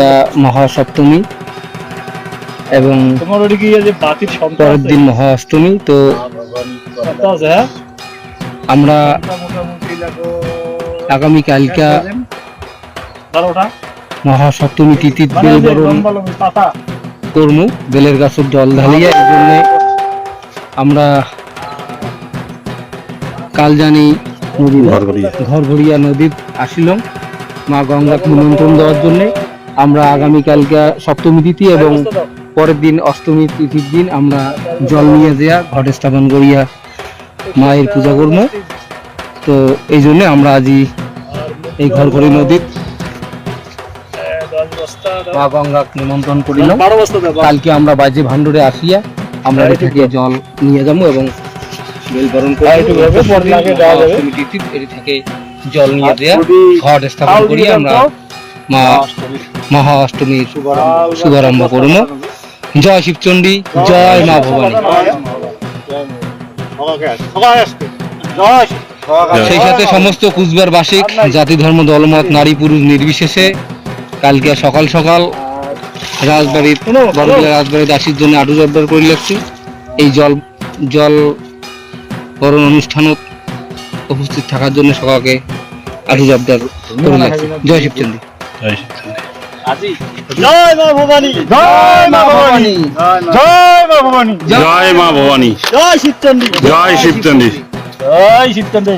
কালকে মহাসপ্তমী এবং তোমার ওদিকে যে বাতির পরের দিন মহাষ্টমী তো হ্যাঁ? আমরা আগামী কালকা মহাসপ্তমী তিথির পাতা। করমু বেলের গাছের জল ঢালিয়া এই জন্য আমরা কালজানি নদী ঘরঘরিয়া নদীর আসিলাম মা গঙ্গাকে নিমন্ত্রণ দেওয়ার জন্য আমরা আগামীকালকে সপ্তমী তিথি এবং পরের দিন অষ্টমী তিথির দিন আমরা জল নিয়ে যাইয়া ঘটে স্থাপন করিয়া মায়ের পূজা করব। তো এই জন্য আমরা আজই এই ঘরঘরি নদীর হ্যাঁ। মা গঙ্গাকে নিমন্ত্রণ করিলাম। কালকে আমরা বাজে ভান্ডুরে আসিয়া আমরা হ্যাঁ, থেকে জল নিয়ে যাব এবং বেলবরণ করে হ্যাঁ, থেকে জল নিয়ে দেয়া ঘট স্থাপন তাও করি আমরা মহা অষ্টমীর শুভারম্ভ। করব জয় শিবচণ্ডী জয় মা ভবানী। সেই সাথে সমস্ত কুচবিহার বাসিক জাতি ধর্ম দলমত নারী পুরুষ নির্বিশেষে কালকে সকাল সকাল রাজবাড়ির বড়বিলা রাজবাড়ির দাসির জন্য আটু জব্দার করে লাগছি এই জল জল বরণ অনুষ্ঠানত উপস্থিত থাকার জন্য সকালকে আটু জব্দার করে লাগছি জয় শিবচন্ডী। জয় মা ভবানী। জয় মা ভবানী। জয় মা ভবানী। জয় মা ভবানী। জয় শিবচন্ডী জয় শিবচন্ডী জয় শিবচন্ডী